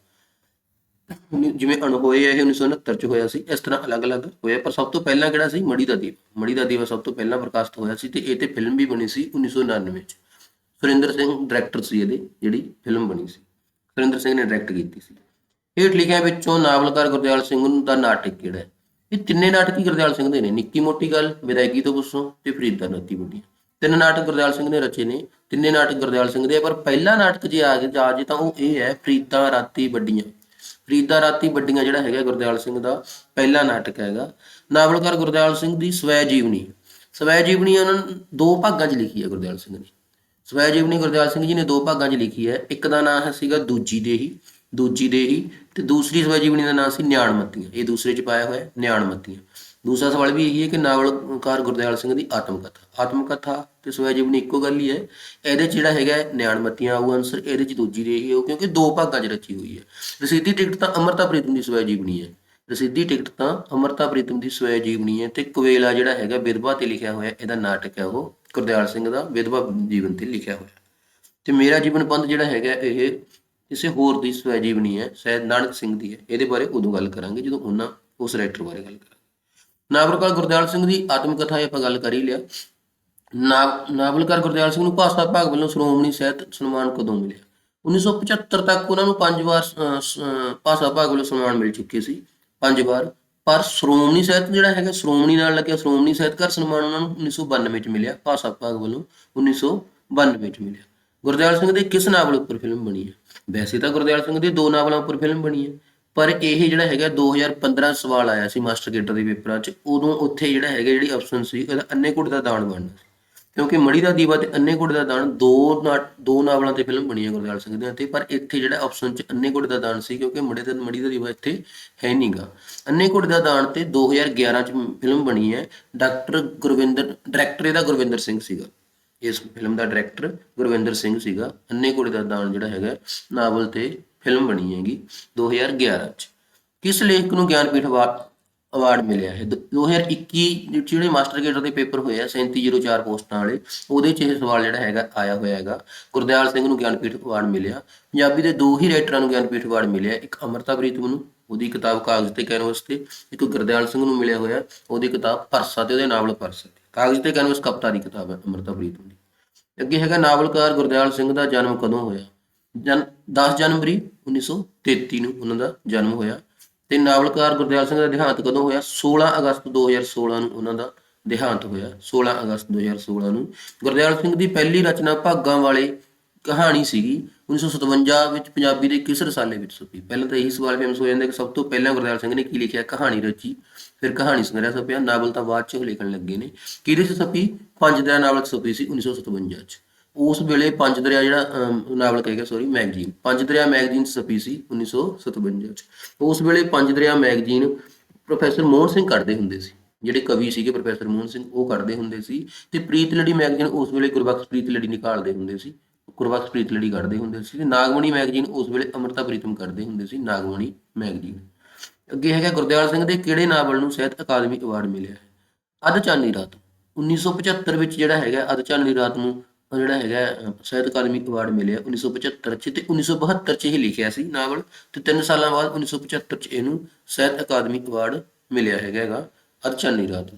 ਜਿਵੇਂ ਅਣਹੋਏ ਹੈ ਇਹ 1969 ਚ ਹੋਇਆ ਸੀ। ਇਸ ਤਰ੍ਹਾਂ ਅਲੱਗ-ਅਲੱਗ ਹੋਇਆ ਪਰ ਸਭ ਤੋਂ ਪਹਿਲਾਂ ਕਿਹੜਾ ਸੀ? ਮੜੀ ਦਾ ਦੀਵਾ ਮੜੀ ਦਾ ਦੀਵਾ ਸਭ ਤੋਂ ਪਹਿਲਾਂ ਪ੍ਰਕਾਸ਼ਿਤ ਹੋਇਆ ਸੀ ਤੇ ਇਹ ਤੇ ਫਿਲਮ ਵੀ ਬਣੀ ਸੀ 1999 ਚ। ਸੁਰਿੰਦਰ ਸਿੰਘ ਡਾਇਰੈਕਟਰ ਸੀ ਇਹਦੇ ਜਿਹੜੀ ਫਿਲਮ ਬਣੀ ਸੀ। ਸੁਰਿੰਦਰ ਸਿੰਘ ਨੇ ਡਾਇਰੈਕਟ ਕੀਤੀ ਸੀ। ਹੇਠ ਲਿਖਿਆਂ ਵਿੱਚੋਂ ਨਾਵਲਕਾਰ ਗੁਰਦਿਆਲ ਸਿੰਘ ਦਾ ਨਾਟਕ ਕਿਹੜਾ ਹੈ? ਇਹ ਤਿੰਨੇ ਨਾਟਕ ਹੀ ਗੁਰਦਿਆਲ ਸਿੰਘ ਦੇ ਨੇ, ਨਿੱਕੀ ਮੋਟੀ ਗੱਲ ਵਿਦਾਇਗੀ ਤੋਂ ਪੁੱਛੋ ਤੇ ਫਰੀਦਾ ਨੱਤੀ ਵੱਡੀ ਤਿੰਨ ਨਾਟਕ ਗੁਰਦਿਆਲ ਸਿੰਘ ਨੇ ਰਚੇ ਨੇ, ਤਿੰਨੇ ਨਾਟਕ ਗੁਰਦਿਆਲ ਸਿੰਘ ਦੇ ਪਰ ਪਹਿਲਾ ਨਾਟਕ ਜੇ ਆ ਗਿਆ ਜੇ ਤਾਂ ਉਹ ਇਹ ਹੈ, ਫਰੀਦਾ ਰਾਤੀ ਵੱਡੀਆਂ। ਫਰੀਦਾ ਰਾਤੀ ਵੱਡੀਆਂ ਜਿਹੜਾ ਹੈਗਾ ਗੁਰਦਿਆਲ ਸਿੰਘ ਦਾ ਪਹਿਲਾ ਨਾਟਕ ਹੈਗਾ। ਨਾਵਲਕਾਰ ਗੁਰਦਿਆਲ ਸਿੰਘ ਦੀ ਸਵੈ ਜੀਵਨੀ ਸਵੈ ਜੀਵਨੀ ਉਹਨਾਂ ਦੋ ਭਾਗਾਂ 'ਚ ਲਿਖੀ ਹੈ ਗੁਰਦਿਆਲ ਸਿੰਘ ਨੇ ਸਵੈ ਜੀਵਨੀ ਗੁਰਦਿਆਲ ਸਿੰਘ ਜੀ ਨੇ ਦੋ ਭਾਗਾਂ 'ਚ ਲਿਖੀ ਹੈ, ਇੱਕ ਦਾ ਨਾਮ ਹੈ ਸੀਗਾ ਦੂਜੀ ਦੇਹੀ ਦੂਜੀ ਦੇਹੀ ਤੇ ਦੂਸਰੀ ਸਵੈ ਜੀਵਨੀ ਦਾ ਨਾਮ ਸੀ ਨਿਆਣਮੱਤੀਆਂ। ਇਹ ਦੂਸਰੇ 'ਚ ਪਾਇਆ ਹੋਇਆ ਹੈ, ਨਿਆਣਮੱਤੀਆਂ। ਦੂਸਰਾ ਸਵਾਲ ਵੀ ਇਹੀ ਹੈ ਕਿ ਨਾਵਲਕਾਰ ਗੁਰਦਿਆਲ ਸਿੰਘ ਦੀ ਆਤਮ ਕਥਾ ਆਤਮ ਕਥਾ ਤੇ ਸਵੈ ਜੀਵਨੀ ਇੱਕੋ ਗੱਲ ਹੀ ਹੈ ਇਹਦੇ 'ਚ ਜਿਹੜਾ ਹੈਗਾ ਨਿਆਣਮਤੀਆਂ ਨਿਆਣਮੱਤੀਆਂ ਆਊ ਆਨਸਰ ਇਹਦੇ 'ਚ ਦੂਜੀ ਦੇਹੀ ਆਊ ਕਿਉਂਕਿ ਦੋ ਭਾਗਾਂ 'ਚ ਰਚੀ ਹੋਈ ਹੈ। ਰਸੀਦੀ ਟਿਕਟ ਤਾਂ ਅਮਰਤਾ ਪ੍ਰੀਤਮ ਦੀ ਸਵੈ ਜੀਵਨੀ ਹੈ। ਰਸੀਦੀ ਟਿਕਟ ਤਾਂ ਅਮਰਤਾ ਪ੍ਰੀਤਮ ਦੀ ਸਵੈ ਜੀਵਨੀ ਹੈ ਤੇ ਕੁਵੇਲਾ ਜਿਹੜਾ ਹੈਗਾ ਵਿਧਵਾ ਤੇ ਲਿਖਿਆ ਹੋਇਆ ਇਹਦਾ ਨਾਟਕ ਹੈ ਉਹ ਗੁਰਦਿਆਲ ਸਿੰਘ ਦਾ ਵਿਧਵਾ ਜੀਵਨ ਤੇ ਲਿਖਿਆ ਹੋਇਆ। ਤੇ ਮੇਰਾ ਜੀਵਨ ਪੰਥ ਜਿਹੜਾ ਹੈਗਾ ਇਹ ਕਿਸੇ ਹੋਰ ਦੀ ਸਵੈ ਜੀਵਨੀ ਹੈ, ਸ਼ਾਇਦ ਨਾਨਕ ਸਿੰਘ ਦੀ ਹੈ। ਇਹਦੇ ਬਾਰੇ ਉਦੋਂ ਗੱਲ ਕਰਾਂਗੇ ਜਦੋਂ ਉਹਨਾਂ ਉਸ ਰਾਈਟਰ ਬਾਰੇ ਗੱਲ ਕਰਾਂਗੇ। ਨਾਵਲਕਾਰ ਗੁਰਦਿਆਲ ਸਿੰਘ ਦੀ ਆਤਮ ਕਥਾ ਇਹ ਆਪਾਂ ਗੱਲ ਕਰ ਹੀ ਲਿਆ। ਨਾਵਲਕਾਰ ਗੁਰਦਿਆਲ ਸਿੰਘ ਨੂੰ ਭਾਸ਼ਾ ਭਾਗ ਵੱਲੋਂ ਸ਼੍ਰੋਮਣੀ ਸਾਹਿਤ ਸਨਮਾਨ ਕਦੋਂ ਮਿਲਿਆ? 1975 ਤੱਕ ਉਹਨਾਂ ਨੂੰ ਪੰਜ ਵਾਰ ਭਾਸ਼ਾ ਭਾਗ ਵੱਲੋਂ ਸਨਮਾਨ ਮਿਲ ਚੁੱਕੇ ਸੀ, ਪੰਜ ਵਾਰ। ਪਰ ਸ਼੍ਰੋਮਣੀ ਸਾਹਿਤ ਜਿਹੜਾ ਹੈਗਾ, ਸ਼੍ਰੋਮਣੀ ਨਾਲ ਲੱਗਿਆ, ਸ਼੍ਰੋਮਣੀ ਸਾਹਿਤਕਾਰ ਸਨਮਾਨ ਉਹਨਾਂ ਨੂੰ 1992 ਵਿੱਚ ਮਿਲਿਆ ਭਾਸ਼ਾ ਭਾਗ ਵੱਲੋਂ 1992 ਵਿੱਚ ਮਿਲਿਆ। ਗੁਰਦਿਆਲ ਸਿੰਘ ਦੇ ਕਿਸ ਨਾਵਲ ਉੱਪਰ ਫਿਲਮ ਬਣੀ ਹੈ? ਵੈਸੇ ਤਾਂ ਗੁਰਦਿਆਲ ਸਿੰਘ ਦੀ ਦੋ ਨਾਵਲਾਂ ਉੱਪਰ ਫਿਲਮ ਬਣੀ ਹੈ, ਪਰ ਇਹ ਜਿਹੜਾ ਹੈਗਾ 2015 ਸਵਾਲ ਆਇਆ ਸੀ ਮਾਸਟਰ ਗੇਟਰ ਦੇ ਪੇਪਰਾਂ 'ਚ, ਉਦੋਂ ਉੱਥੇ ਜਿਹੜਾ ਹੈਗਾ ਜਿਹੜੀ ਆਪਸ਼ਨ ਸੀ, ਉਹਦਾ ਅੰਨੇ ਕੁੜ ਦਾ ਦਾਨ ਬਣਨਾ ਕਿਉਂਕਿ ਮੜੀ ਦਾ ਦੀਵਾ ਤੇ ਅੰਨੇ ਕੁੜ ਦਾ ਦਾਨ ਦੋ ਨਾ- ਦੋ ਨਾਵਲਾਂ ਤੇ ਫਿਲਮ ਬਣੀ ਹੈ ਗੁਰਦਿਆਲ ਸਿੰਘ ਦੇ ਤੇ ਪਰ ਇੱਥੇ ਜਿਹੜਾ ਆਪਸ਼ਨ 'ਚ ਅੰਨੇ ਕੁੜ ਦਾ ਦਾਨ ਸੀ, ਕਿਉਂਕਿ ਮੜੀ ਦਾ ਮੜੀ ਦਾ ਦੀਵਾ ਇੱਥੇ ਹੈ ਨਹੀਂਗਾ ਅੰਨੇ ਕੁੜ ਦਾ ਦਾਨ ਤੇ 2011 'ਚ ਫਿਲਮ ਬਣੀ ਹੈ, ਡਾਕਟਰ ਗੁਰਵਿੰਦਰ ਡਾਇਰੈਕਟਰ ਇਹਦਾ ਗੁਰਵਿੰਦਰ ਸਿੰਘ ਸੀਗਾ। ਇਸ ਫਿਲਮ ਦਾ ਡਾਇਰੈਕਟਰ ਗੁਰਵਿੰਦਰ ਸਿੰਘ ਸੀਗਾ। ਅੰਨੇ ਕੁੜੀ ਦਾ ਦਾਨ ਜਿਹੜਾ ਹੈਗਾ, ਨਾਵਲ ਤੇ ਫਿਲਮ ਬਣੀ ਹੈਗੀ 2011 ਚ। ਕਿਸ ਲੇਖਕ ਨੂੰ ਗਿਆਨਪੀਠ ਅਵਾਰਡ ਅਵਾਰਡ ਮਿਲਿਆ ਹੈ? ਦ- 2021 ਵਿੱਚ ਜਿਹੜੇ ਮਾਸਟਰ ਗੇਟਰ ਦੇ ਪੇਪਰ ਹੋਏ ਆ 3704 ਪੋਸਟਾਂ ਵਾਲੇ, ਉਹਦੇ ਚ ਇਹ ਸਵਾਲ ਜਿਹੜਾ ਹੈਗਾ, ਆਇਆ ਹੋਇਆ ਹੈਗਾ। ਗੁਰਦਿਆਲ ਸਿੰਘ ਨੂੰ ਗਿਆਨਪੀਠ ਅਵਾਰਡ ਮਿਲਿਆ। ਪੰਜਾਬੀ ਦੇ ਦੋ ਹੀ ਰਾਈਟਰਾਂ ਨੂੰ ਗਿਆਨਪੀਠ ਅਵਾਰਡ ਮਿਲਿਆ। ਇੱਕ ਅਮਰਤਾ ਪ੍ਰੀਤਮ ਨੂੰ ਉਹਦੀ ਕਿਤਾਬ ਕਾਗਜ਼ ਤੇ ਕੈਨਵਸ ਤੇ, ਇੱਕ ਗੁਰਦਿਆਲ ਸਿੰਘ ਨੂੰ ਮਿਲਿਆ ਹੋਇਆ, ਉਹਦੀ ਕਿਤਾਬ ਪਰਸਾ ਤੇ, ਉਹਦੇ ਨਾਵਲ ਪਰਸਾ ਤੇ। ਕਾਗਜ਼ ਤੇ ਕੈਨਵਸ ਕਵਿਤਾ ਦੀ ਕਿਤਾਬ ਹੈ ਅਮਰਤਾ ਪ੍ਰੀਤਮ ਦੀ। ਅੱਗੇ ਹੈਗਾ ਨਾਵਲਕਾਰ ਗੁਰਦਿਆਲ ਸਿੰਘ ਦਾ ਜਨਮ ਕਦੋਂ ਹੋਇਆ? ਜਨ 10 ਜਨਵਰੀ 1933 ਨੂੰ ਉਹਨਾਂ ਦਾ ਜਨਮ ਹੋਇਆ ਤੇ ਨਾਵਲਕਾਰ ਗੁਰਦਿਆਲ ਸਿੰਘ ਦਾ ਦੇਹਾਂਤ ਕਦੋਂ ਹੋਇਆ? 16 ਅਗਸਤ 2016 ਨੂੰ ਉਹਨਾਂ ਦਾ ਦੇਹਾਂਤ ਹੋਇਆ 16 ਅਗਸਤ 2016 ਨੂੰ। ਗੁਰਦਿਆਲ ਸਿੰਘ ਦੀ ਪਹਿਲੀ ਰਚਨਾ ਭਾਗਾਂ ਵਾਲੇ ਕਹਾਣੀ ਸੀਗੀ 1957 ਵਿੱਚ ਪੰਜਾਬੀ ਦੇ ਕਿਸ ਰਸਾਲੇ ਵਿੱਚ ਛਪੀ ਪਹਿਲਾਂ ਤਾਂ ਇਹੀ ਸਵਾਲ ਫੇਮਸ ਹੋ ਜਾਂਦਾ ਕਿ ਸਭ ਤੋਂ ਪਹਿਲਾਂ ਗੁਰਦਿਆਲ ਸਿੰਘ ਨੇ ਕੀ ਲਿਖਿਆ? ਕਹਾਣੀ ਰਚੀ ਫਿਰ ਕਹਾਣੀ ਸੰਗ੍ਰਹਿ ਛਪਿਆ ਨਾਵਲ ਤਾਂ ਬਾਅਦ ਚ ਲਿਖਣ ਲੱਗੇ ਨੇ। ਕਿਹਦੇ ਚ ਛਪੀ? ਪੰਜ ਦਰਿਆ ਨਾਵਲ ਚ ਛਪੀ ਸੀ 1957 ਚ। ਉਸ ਵੇਲੇ ਪੰਜ ਦਰਿਆ ਜਿਹੜਾ ਅਮ, ਕਹਿ ਗਿਆ ਸੌਰੀ ਮੈਗਜ਼ੀਨ ਪੰਜ ਦਰਿਆ ਮੈਗਜ਼ੀਨ ਚ ਛਪੀ ਸੀ 1957 ਚ। ਉਸ ਵੇਲੇ ਪੰਜ ਦਰਿਆ ਮੈਗਜ਼ੀਨ ਪ੍ਰੋਫੈਸਰ ਮੋਹਨ ਸਿੰਘ ਕੱਢਦੇ ਹੁੰਦੇ ਸੀ। ਜਿਹੜੇ ਕਵੀ ਸੀਗੇ ਪ੍ਰੋਫੈਸਰ ਮੋਹਨ ਸਿੰਘ ਉਹ ਕੱਢਦੇ ਹੁੰਦੇ ਸੀ। ਤੇ ਪ੍ਰੀਤ ਲੜੀ ਮੈਗਜ਼ੀਨ ਉਸ ਵੇਲੇ ਗੁਰਬਖਸ਼ ਪ੍ਰੀਤ ਲੜੀ ਨਿਕਾਲਦੇ ਹੁੰਦੇ ਸੀ। ਗੁਰਬਖਸ਼ ਪ੍ਰੀਤ ਲੜੀ ਕੱਢਦੇ ਹੁੰਦੇ ਸੀ ਤੇ ਨਾਗਮਣੀ ਮੈਗਜ਼ੀਨ ਉਸ ਵੇਲੇ ਅਮਰਤਾ ਪ੍ਰੀਤਮ ਕੱਢਦੇ ਹੁੰਦੇ ਸੀ, ਨਾਗਮਣੀ ਮੈਗਜ਼ੀਨ। ਅੱਗੇ ਹੈਗਾ ਗੁਰਦਿਆਲ ਸਿੰਘ ਦੇ ਕਿਹੜੇ ਨਾਵਲ ਨੂੰ ਸਾਹਿਤ ਅਕਾਦਮੀ ਅਵਾਰਡ ਮਿਲਿਆ ਹੈ? ਅੱਧ ਚਾਨਣੀ ਰਾਤ 1975 ਵਿੱਚ ਜਿਹੜਾ ਹੈਗਾ, ਅੱਧ ਚਾਨਣੀ ਰਾਤ ਨੂੰ ਜਿਹੜਾ ਹੈਗਾ, ਸਾਹਿਤ ਅਕਾਦਮੀ ਅਵਾਰਡ ਮਿਲਿਆ 1975 ਚ ਤੇ 1972 ਚ ਇਹ ਲਿਖਿਆ ਸੀ ਨਾਵਲ ਤੇ 3 ਸਾਲਾਂ ਬਾਅਦ 1975 ਚ ਇਹਨੂੰ ਸਾਹਿਤ ਅਕਾਦਮੀ ਅਵਾਰਡ ਮਿਲਿਆ ਹੈਗਾ ਹੈਗਾ, ਅੱਧ ਚਾਨਣੀ ਰਾਤ।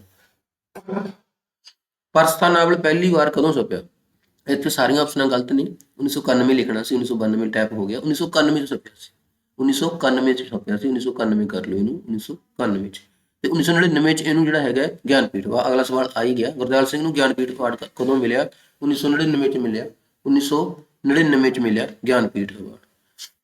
ਪਰਸਤਾ ਨਾਵਲ ਪਹਿਲੀ ਵਾਰ ਕਦੋਂ ਛਪਿਆ? ਇੱਥੇ ਸਾਰੀਆਂ ਆਪਸ਼ਨਾਂ ਗਲਤ ਨੇ। 1991 ਲਿਖਣਾ ਸੀ 1992 ਟੈਪ ਹੋ ਗਿਆ 1991 ਚ ਛਪਿਆ ਸੀ। 1991 ਚ ਛਪਿਆ ਸੀ 1991 ਕਰ ਲਓ ਇਹਨੂੰ 1991 ਚ। ਤੇ 1999 ਚ ਇਹਨੂੰ ਜਿਹੜਾ ਹੈਗਾ ਗਿਆਨਪੀਠ ਵਾ। ਅਗਲਾ ਸਵਾਲ ਆ ਹੀ ਗਿਆ। ਗੁਰਦਾਲ ਸਿੰਘ ਨੂੰ ਗਿਆਨਪੀਠ ਅਵਾਰਡ ਕਦੋਂ ਮਿਲਿਆ? 1999 ਚ ਮਿਲਿਆ। 1999 ਚ ਮਿਲਿਆ ਗਿਆਨਪੀਠ ਅਵਾਰਡ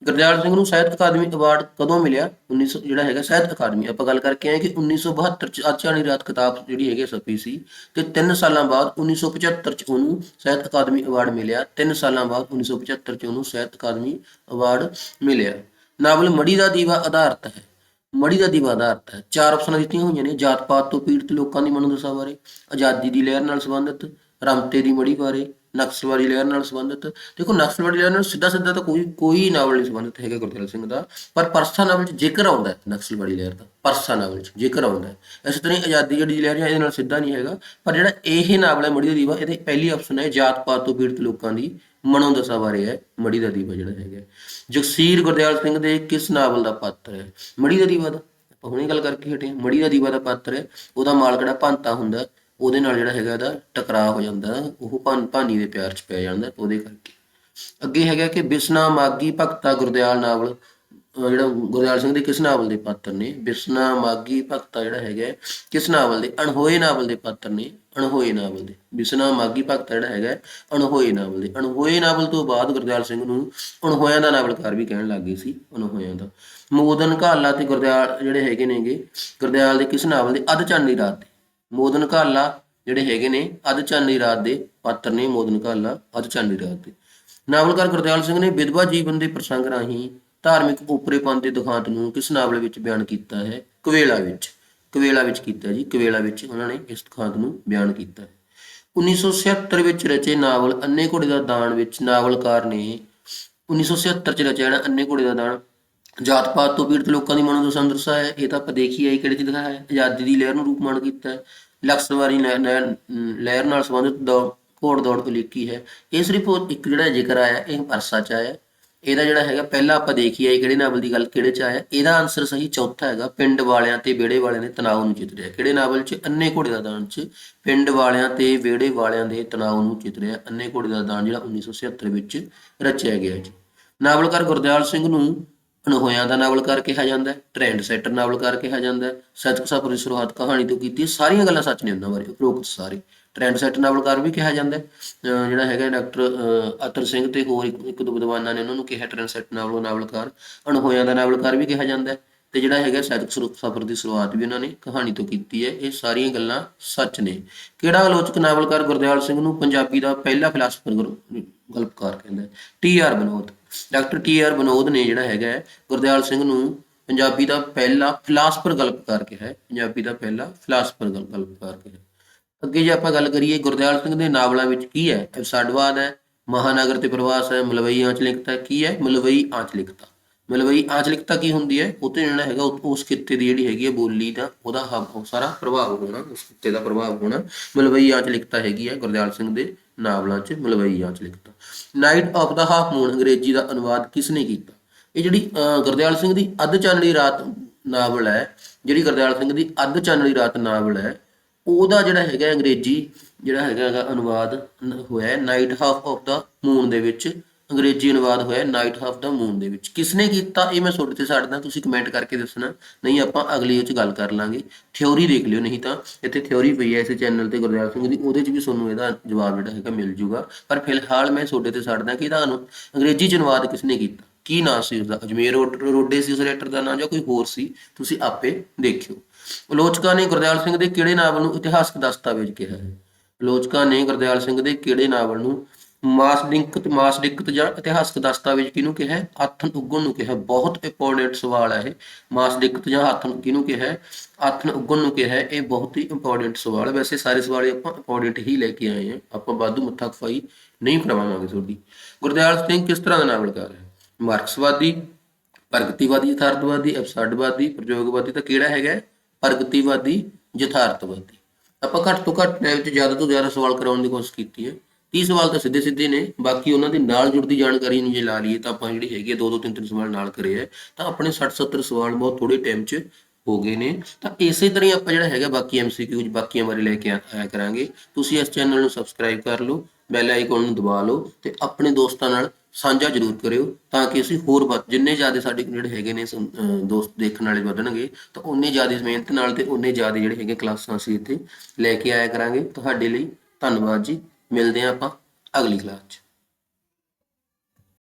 ਗੁਰਦਿਆਲ ਸਿੰਘ ਨੂੰ ਸਾਹਿਤ ਅਕਾਦਮੀ ਅਵਾਰਡ ਕਦੋਂ ਮਿਲਿਆ? 1900 ਜਿਹੜਾ ਹੈਗਾ ਸਾਹਿਤ ਅਕਾਦਮੀ। ਆਪਾਂ ਗੱਲ ਕਰਕੇ ਆਏ ਕਿ 1972 ਚ ਆਚਾਣੀ ਰਾਤ ਕਿਤਾਬ ਜਿਹੜੀ ਹੈਗੀ ਛਪੀ ਸੀ ਤੇ 3 ਸਾਲਾਂ ਬਾਅਦ 1975 ਚ ਉਹਨੂੰ ਸਾਹਿਤ ਅਕਾਦਮੀ ਅਵਾਰਡ ਮਿਲਿਆ। 3 ਸਾਲਾਂ ਬਾਅਦ 1975 ਚ ਉਹਨੂੰ ਸਾਹਿਤ ਅਕਾਦਮੀ ਅਵਾਰਡ ਮਿਲਿਆ। ਨਾਵਲ ਮੜੀ ਦਾ ਦੀਵਾ ਆਧਾਰਿਤ ਹੈ। ਮੜੀ ਦਾ ਦੀਵਾ ਆਧਾਰਿਤ ਹੈ। ਚਾਰ ਆਪਸ਼ਨਾਂ ਦਿੱਤੀਆਂ ਹੋਈਆਂ ਨੇ ਜਾਤ ਪਾਤ ਤੋਂ ਪੀੜਤ ਲੋਕਾਂ ਦੀ ਮਨੋਦਸ਼ਾ ਬਾਰੇ, ਆਜ਼ਾਦੀ ਦੀ ਲਹਿਰ ਨਾਲ ਸੰਬੰਧਿਤ, ਰਮਤੇ ਦੀ ਮੜੀ ਬਾਰੇ ਨਕਸਲਵਾਦੀ ਲਹਿਰ ਨਾਲ ਸੰਬੰਧਿਤ। ਦੇਖੋ ਨਕਸਲਵਾਦੀ ਲਹਿਰ ਨਾਲ ਸਿੱਧਾ ਸਿੱਧਾ ਤਾਂ ਕੋਈ ਕੋਈ ਨਾਵਲ ਨਹੀਂ ਸੰਬੰਧਿਤ ਹੈਗਾ ਗੁਰਦਿਆਲ ਸਿੰਘ ਦਾ। ਪਰ ਪਰਸਾ ਨਾਵਲ 'ਚ ਜ਼ਿਕਰ ਆਉਂਦਾ ਹੈ ਨਕਸਲਵਾਦੀ ਲਹਿਰ ਦਾ, ਪਰਸਾ ਨਾਵਲ 'ਚ ਜ਼ਿਕਰ ਆਉਂਦਾ ਹੈ। ਇਸੇ ਤਰ੍ਹਾਂ ਹੀ ਆਜ਼ਾਦੀ ਜਿਹੜੀ ਲਹਿਰ ਹੈ ਇਹਦੇ ਨਾਲ ਸਿੱਧਾ ਨਹੀਂ ਹੈਗਾ। ਪਰ ਜਿਹੜਾ ਇਹ ਨਾਵਲ ਹੈ ਮੜੀ ਦਾ ਦੀਵਾ, ਇਹਦੇ ਪਹਿਲੀ ਆਪਸ਼ਨ ਹੈ ਜਾਤ ਪਾਤ ਤੋਂ ਪੀੜਤ ਲੋਕਾਂ ਦੀ ਮਨੋਦਸ਼ਾ ਬਾਰੇ ਹੈ, ਮੜੀ ਦਾ ਦੀਵਾ ਜਿਹੜਾ ਹੈਗਾ ਜਗਸੀਰ ਗੁਰਦਿਆਲ ਸਿੰਘ ਦੇ ਕਿਸ ਨਾਵਲ ਦਾ ਪਾਤਰ ਹੈ? ਮੜੀ ਦਾ ਦੀਵਾ ਦਾ, ਆਪਾਂ ਹੁਣੇ ਗੱਲ ਕਰਕੇ ਹਟੇ ਮੜੀ ਦਾ ਦੀਵਾ ਦਾ ਪਾਤਰ ਹੈ, ਉਹਦਾ ਮਾਲਕੜਾ ਕਿਹੜਾ ਭੰਤਾ ਹੁੰਦਾ ਉਹਦੇ ਨਾਲ ਜਿਹੜਾ ਹੈਗਾ ਇਹਦਾ ਟਕਰਾਅ ਹੋ ਜਾਂਦਾ, ਉਹ ਭੰ ਭਾਨੀ ਦੇ ਪਿਆਰ 'ਚ ਪੈ ਜਾਂਦਾ ਉਹਦੇ ਕਰਕੇ। ਅੱਗੇ ਹੈਗਾ ਕਿ ਬਿਸਨਾ ਮਾਗੀ ਭਗਤਾ ਗੁਰਦਿਆਲ ਨਾਵਲ ਜਿਹੜਾ ਗੁਰਦਿਆਲ ਸਿੰਘ ਦੇ ਕਿਸ ਨਾਵਲ ਦੇ ਪਾਤਰ ਨੇ? ਬਿਸਨਾ ਮਾਗੀ ਭਗਤਾ ਜਿਹੜਾ ਹੈਗਾ ਕਿਸ ਨਾਵਲ ਦੇ? ਅਣਹੋਏ ਨਾਵਲ ਦੇ ਪਾਤਰ ਨੇ, ਅਣਹੋਏ ਨਾਵਲ ਦੇ। ਬਿਸਨਾ ਮਾਗੀ ਭਗਤਾ ਜਿਹੜਾ ਹੈਗਾ ਅਣਹੋਏ ਨਾਵਲ ਦੇ। ਅਣਹੋਏ ਨਾਵਲ ਤੋਂ ਬਾਅਦ ਗੁਰਦਿਆਲ ਸਿੰਘ ਨੂੰ ਅਣਹੋਇਆਂ ਦਾ ਨਾਵਲਕਾਰ ਵੀ ਕਹਿਣ ਲੱਗ ਗਏ ਸੀ, ਅਣਹੋਇਆਂ ਦਾ। ਮੋਦਨ ਘਾਲਾ ਤੇ ਗੁਰਦਿਆਲ ਜਿਹੜੇ ਹੈਗੇ ਨੇਗੇ, ਗੁਰਦਿਆਲ ਦੇ ਕਿਸ ਨਾਵਲ ਦੇ? ਅੱਧ ਚਾਨਣੀ ਰਾਤ ਦੇ। ਮੋਦਨ ਘਾਲਾ ਜਿਹੜੇ ਹੈਗੇ ਨੇ ਅੱਧ ਚਾਂਦੀ ਰਾਤ ਦੇ ਪਾਤਰ ਨੇ ਮੋਦਨ ਘਾਲਾ ਅੱਧ ਚਾਨਣੀ ਰਾਤ ਦੇ। ਨਾਵਲਕਾਰ ਗੁਰਦਿਆਲ ਸਿੰਘ ਨੇ ਵਿਧਵਾ ਜੀਵਨ ਦੇ ਪ੍ਰਸੰਗ ਰਾਹੀਂ ਧਾਰਮਿਕ ਉਪਰੇਪਨ ਦੇ ਦੁਖਾਂਤ ਨੂੰ ਕਿਸ ਨਾਵਲ ਵਿੱਚ ਬਿਆਨ ਕੀਤਾ ਹੈ? ਕਵੇਲਾ ਵਿੱਚ। ਕਵੇਲਾ ਵਿੱਚ ਕੀਤਾ ਜੀ। ਕਵੇਲਾ ਵਿੱਚ ਉਹਨਾਂ ਨੇ ਇਸ ਦੁਖਾਂਤ ਨੂੰ ਬਿਆਨ ਕੀਤਾ 1976 ਵਿੱਚ ਰਚੇ ਨਾਵਲ ਅੰਨੇ ਘੋੜੇ ਦਾ ਦਾਨ ਵਿੱਚ ਨਾਵਲਕਾਰ ਨੇ 1977 ਚ ਰਚਿਆ ਜਿਹੜਾ ਅੰਨੇ ਘੋੜੇ ਦਾ ਦਾਨ। ਜਾਤ ਪਾਤ ਤੋਂ ਪੀੜਤ ਲੋਕਾਂ ਦੀ ਮਨੋਦਸ਼ਾ ਨੂੰ ਦਰਸਾਇਆ ਹੈ। ਇਹ ਤਾਂ ਆਪਾਂ ਦੇਖੀ ਆਈ ਕਿਹੜੇ ਚ ਦਿਖਾਇਆ ਹੈ? ਆਜ਼ਾਦੀ ਦੀ ਲਹਿਰ ਨੂੰ ਰੂਪਮਾਨ ਕੀਤਾ ਹੈ। ਲਕਸਵਾਰੀ ਲਹਿਰ ਨਾਲ ਸੰਬੰਧਿਤ ਦੌੜ ਘੋੜ ਦੌੜ ਉਲੀਕੀ ਹੈ। ਇਹ ਸਿਰਫ ਇੱਕ ਜਿਹੜਾ ਜ਼ਿਕਰ ਆਇਆ, ਇਹ ਪਰਸਾ ਚ ਆਇਆ। ਇਹਦਾ ਜਿਹੜਾ ਹੈਗਾ, ਪਹਿਲਾਂ ਆਪਾਂ ਦੇਖੀਏ ਕਿਹੜੇ ਨਾਵਲ ਦੀ ਗੱਲ, ਕਿਹੜੇ ਚ ਆਇਆ? ਇਹਦਾ ਆਨਸਰ ਸਹੀ ਚੌਥਾ ਹੈਗਾ, ਪਿੰਡ ਵਾਲਿਆਂ ਤੇ ਵਿਹੜੇ ਵਾਲਿਆਂ ਦੇ ਤਣਾਅ ਨੂੰ ਚਿਤਰਿਆ ਕਿਹੜੇ ਨਾਵਲ ਚ? ਅੰਨੇ ਘੋੜੇ ਦਾ ਦਾਨ ਚ। ਪਿੰਡ ਵਾਲਿਆਂ ਤੇ ਵਿਹੜੇ ਵਾਲਿਆਂ ਦੇ ਤਣਾਅ ਨੂੰ ਚਿਤਰਿਆ ਅੰਨੇ ਘੋੜੇ ਦਾ ਦਾਨ ਜਿਹੜਾ 1977 ਵਿੱਚ ਰਚਿਆ ਗਿਆ ਜੀ। ਨਾਵਲਕਾਰ ਗੁਰਦਿਆਲ ਸਿੰਘ ਨੂੰ ਅਣਹੋਇਆਂ ਦਾ ਨਾਵਲਕਾਰ ਕਿਹਾ ਜਾਂਦਾ ਹੈ ਟ੍ਰੈਂਡ ਸੈਟਰ ਨਾਵਲਕਾਰ ਕਿਹਾ ਜਾਂਦਾ ਹੈ ਸੱਚ ਸਫਰ ਦੀ ਸ਼ੁਰੂਆਤ ਕਹਾਣੀ ਤੋਂ ਕੀਤੀ ਸਾਰੀਆਂ ਗੱਲਾਂ ਸੱਚ ਨੇ ਉਹਨਾਂ ਬਾਰੇ, ਉਪਰੋਕਤ ਸਾਰੇ। ਟ੍ਰੈਂਡ ਸੈਟਰ ਨਾਵਲਕਾਰ ਵੀ ਕਿਹਾ ਜਾਂਦਾ ਹੈ ਜਿਹੜਾ ਹੈਗਾ ਡਾਕਟਰ ਅਤਰ ਸਿੰਘ ਤੇ ਹੋਰ ਇੱਕ ਦੋ ਵਿਦਵਾਨਾਂ ਨੇ ਉਹਨਾਂ ਨੂੰ ਕਿਹਾ ਟ੍ਰੈਂਡ ਸੈਟਰ ਨਾਵਲ ਨਾਵਲਕਾਰ ਅਣਹੋਇਆਂ ਦਾ ਨਾਵਲਕਾਰ ਵੀ ਕਿਹਾ ਜਾਂਦਾ ਹੈ। ਤੇ ਜਿਹੜਾ ਹੈਗਾ ਸੈਦਕ ਸਫਰ ਦੀ ਸ਼ੁਰੂਆਤ ਵੀ ਉਹਨਾਂ ਨੇ ਕਹਾਣੀ ਤੋਂ ਕੀਤੀ ਹੈ, ਇਹ ਸਾਰੀਆਂ ਗੱਲਾਂ ਸੱਚ ਨੇ। ਕਿਹੜਾ ਆਲੋਚਕ ਨਾਵਲਕਾਰ ਗੁਰਦਿਆਲ ਸਿੰਘ ਨੂੰ ਪੰਜਾਬੀ ਦਾ ਪਹਿਲਾ ਫਿਲਾਸਫਰ ਗਲਪਕਾਰ ਕਹਿੰਦਾ ਹੈ, T R Vinod doctor K R Vinod ਨੇ ਜਿਹੜਾ ਹੈਗਾ ਹੈ, ਗੁਰਦਿਆਲ ਸਿੰਘ ਨੂੰ ਪੰਜਾਬੀ ਦਾ ਪਹਿਲਾ ਫਿਲਾਸਫਰ ਗਲਪ ਕਰਕੇ ਹੈ ਪੰਜਾਬੀ ਦਾ ਪਹਿਲਾ ਫਿਲਾਸਫਰ ਗਲਪ ਕਰਕੇ ਹੈ। ਅੱਗੇ ਜੇ ਆਪਾਂ ਗੱਲ ਕਰੀਏ ਗੁਰਦਿਆਲ ਸਿੰਘ ਦੇ ਨਾਵਲਾਂ ਵਿੱਚ ਕੀ ਹੈ ਅਵਸਾਡਵਾਦ ਹੈ ਮਹਾਨਗਰ ਤੇ ਪ੍ਰਵਾਸ ਹੈ ਮਲਵਈ ਆਂਚ ਲਿਖਤਾ ਕੀ ਹੈ ਮਲਵਈ ਆਂਚ ਲਿਖਤਾ ਮਲਵਈ ਆਂਚਲਿਕਤਾ ਕੀ ਹੁੰਦੀ ਹੈ? ਉਹ ਤੇ ਜਿਹੜਾ ਹੈਗਾ ਉਸ ਕਿੱਤੇ ਦੀ ਜਿਹੜੀ ਹੈਗੀ ਹੈ ਬੋਲੀ ਦਾ ਉਹਦਾ ਹਬ ਸਾਰਾ ਪ੍ਰਭਾਵ ਹੋਣਾ ਉਸ ਕਿੱਤੇ ਦਾ ਪ੍ਰਭਾਵ ਹੋਣਾ। ਮਲਵਈ ਆਂਚਲਿਕਤਾ ਹੈਗੀ ਹੈ ਗੁਰਦਿਆਲ ਸਿੰਘ ਦੇ ਨਾਵਲਾਂ 'ਚ Malwai ਆਂਚਲਿਕਤਾ night of the half moon ਅੰਗਰੇਜ਼ੀ ਦਾ ਅਨੁਵਾਦ ਕਿਸ ਨੇ ਕੀਤਾ? ਇਹ ਜਿਹੜੀ ਅਹ, ਗੁਰਦਿਆਲ ਸਿੰਘ ਦੀ ਅੱਧ ਚਾਨਣੀ ਰਾਤ ਨਾਵਲ ਹੈ ਜਿਹੜੀ ਗੁਰਦਿਆਲ ਸਿੰਘ ਦੀ ਅੱਧ ਚਾਨਣੀ ਰਾਤ ਨਾਵਲ ਹੈ ਉਹਦਾ ਜਿਹੜਾ ਹੈਗਾ ਅੰਗਰੇਜ਼ੀ ਜਿਹੜਾ ਹੈਗਾ ਹੈਗਾ ਅਨੁਵਾਦ ਹੋਇਆ night half of the moon ਦੇ ਵਿੱਚ। ਅੰਗਰੇਜ਼ੀ ਅਨੁਵਾਦ ਹੋਇਆ ਨਾਈਟ ਹਾਫ ਦਾ ਮੂਨ ਦੇ ਵਿੱਚ। ਕਿਸਨੇ ਕੀਤਾ? ਇਹ ਮੈਂ ਤੁਹਾਡੇ ਤੇ ਛੱਡਦਾ ਤੁਸੀਂ ਕਮੈਂਟ ਕਰਕੇ ਦੱਸਣਾ। ਨਹੀਂ, ਆਪਾਂ ਅਗਲੀ ਉਹ ਚ ਗੱਲ ਕਰ ਲਾਂਗੇ। ਥਿਉਰੀ ਦੇਖ ਲਿਓ, ਨਹੀਂ ਤਾਂ ਇੱਥੇ ਥਿਉਰੀ ਪਈ ਹੈ ਇਸ ਚੈਨਲ ਤੇ ਗੁਰਦਿਆਲ ਸਿੰਘ ਦੀ। ਉਹਦੇ ਚ ਵੀ ਤੁਹਾਨੂੰ ਇਹਦਾ ਜਵਾਬ ਜਿਹੜਾ ਹੈਗਾ ਮਿਲ ਜੂਗਾ। ਪਰ ਫਿਲਹਾਲ ਮੈਂ ਤੁਹਾਡੇ ਤੇ ਛੱਡਦਾ ਕਿ ਇਹਦਾ ਅਨੁ- ਅੰਗਰੇਜ਼ੀ ਚ ਅਨੁਵਾਦ ਕਿਸਨੇ ਕੀਤਾ? ਕੀ ਨਾਂ ਸੀ ਉਸਦਾ? ਅਜਮੇਰ ਰੋਡ- ਰੋਡੇ ਸੀ ਉਸ ਰਾਈਟਰ ਦਾ ਨਾਂ ਜਾਂ ਕੋਈ ਹੋਰ ਸੀ? ਤੁਸੀਂ ਆਪੇ ਦੇਖਿਓ। ਆਲੋਚਕਾਂ ਨੇ ਗੁਰਦਿਆਲ ਸਿੰਘ ਦੇ ਕਿਹੜੇ ਨਾਵਲ ਨੂੰ ਇਤਿਹਾਸਕ ਦਸਤਾਵੇਜ਼ ਕਿਹਾ ਹੈ? ਆਲੋਚਕਾਂ ਨੇ ਗੁਰਦਿਆਲ ਸਿੰਘ ਦੇ ਕਿਹੜੇ ਨਾਵਲ ਨੂੰ ਮਾਸ ਡਿੰਕਤ ਮਾਸ ਡਿੰਕਤ ਜਾਂ ਇਤਿਹਾਸਕ ਦਸਤਾਵੇਜ਼ ਕਿਹਨੂੰ ਕਿਹਾ ਹੈ? ਆਥਨ ਉਗਣ ਨੂੰ ਕਿਹਾ ਬਹੁਤ ਇੰਪੋਰਟੈਂਟ ਸਵਾਲ ਹੈ ਇਹ। ਮਾਸ ਡਿੰਕਤ ਜਾਂ ਆਥਨ ਕਿਹਨੂੰ ਕਿਹਾ ਹੈ? ਆਥਨ ਉਗਣ ਨੂੰ ਕਿਹਾ ਹੈ। ਇਹ ਬਹੁਤ ਹੀ ਇੰਪੋਰਟੈਂਟ ਸਵਾਲ ਹੈ। ਵੈਸੇ ਸਾਰੇ ਸਵਾਲ ਆਪਾਂ ਇੰਪੋਰਟੈਂਟ ਹੀ ਲੈ ਕੇ ਆਏ ਹਾਂ। ਆਪਾਂ ਵਾਧੂ ਮੱਥਾ ਖਫਾਈ ਨਹੀਂ ਕਰਵਾਵਾਂਗੇ ਤੁਹਾਡੀ। ਗੁਰਦਿਆਲ ਸਿੰਘ ਕਿਸ ਤਰ੍ਹਾਂ ਦਾ ਨਾਵਲਕਾਰ ਹੈ? ਮਾਰਕਸਵਾਦੀ, ਪ੍ਰਗਤੀਵਾਦੀ, ਯਥਾਰਥਵਾਦੀ, ਅਪਸਡਵਾਦੀ, ਪ੍ਰਯੋਗਵਾਦੀ ਤਾਂ ਕਿਹੜਾ ਹੈਗਾ ਪ੍ਰਗਤੀਵਾਦੀ, ਯਥਾਰਥਵਾਦੀ। ਆਪਾਂ ਘੱਟ ਤੋਂ ਘੱਟ ਟਾਈਮ 'ਚ ਜ਼ਿਆਦਾ ਤੋਂ ਜ਼ਿਆਦਾ ਸਵਾਲ ਕਰਾਉਣ ਦੀ ਕੋਸ਼ਿਸ਼ ਕੀਤੀ ਹੈ। 30 ਸਵਾਲ ਤਾਂ ਸਿੱਧੇ ਸਿੱਧੇ ਨੇ, ਬਾਕੀ ਉਹਨਾਂ ਦੇ ਨਾਲ ਜੁੜਦੀ ਜਾਣਕਾਰੀ ਨੂੰ ਜੇ ਲਾ ਲਈਏ ਤਾਂ ਆਪਾਂ ਜਿਹੜੀ ਹੈਗੀ ਹੈ ਦੋ ਦੋ, ਤਿੰਨ ਤਿੰਨ ਸਵਾਲ ਨਾਲ ਕਰੇ ਹੈ ਤਾਂ ਆਪਣੇ 60 70 ਸਵਾਲ ਬਹੁਤ ਥੋੜੇ ਟਾਈਮ 'ਚ ਹੋ ਗਏ ਨੇ। ਤਾਂ ਇਸੇ ਤਰ੍ਹਾਂ ਹੀ ਆਪਾਂ ਜਿਹੜਾ ਹੈਗਾ ਬਾਕੀ ਐਮਸੀਕਿਊਜ਼ ਬਾਕੀਆਂ ਬਾਰੇ ਲੈ ਕੇ ਆ- ਆਇਆ ਕਰਾਂਗੇ। ਤੁਸੀਂ ਇਸ ਚੈਨਲ ਨੂੰ ਸਬਸਕ੍ਰਾਈਬ ਕਰ ਲਓ ਬੈਲ ਆਈਕਨ ਨੂੰ ਦਬਾ ਲਓ ਤੇ ਆਪਣੇ ਦੋਸਤਾਂ ਨਾਲ ਸਾਂਝਾ ਜ਼ਰੂਰ ਕਰਿਓ, ਤਾਂ ਕਿ ਅਸੀਂ ਹੋਰ ਵੱਧ, ਜਿੰਨੇ ਜ਼ਿਆਦਾ ਸਾਡੇ ਜਿਹੜੇ ਹੈਗੇ ਨੇ ਦੋਸਤ ਦੇਖਣ ਵਾਲੇ ਵਧਣਗੇ, ਤਾਂ ਉਨੇ ਜ਼ਿਆਦਾ ਮਿਹਨਤ ਨਾਲ ਤੇ ਉਨੇ ਜ਼ਿਆਦਾ ਜਿਹੜੇ ਹੈਗੇ ਕਲਾਸਾਂ ਅਸੀਂ ਇੱਥੇ ਲੈ ਕੇ ਆਇਆ ਕਰਾਂਗੇ। ਤੁਹਾਡੇ ਲਈ ਧੰਨਵਾਦ ਜੀ। ਮਿਲਦੇ ਹਾਂ ਆਪਾਂ ਅਗਲੀ ਕਲਾਸ 'ਚ।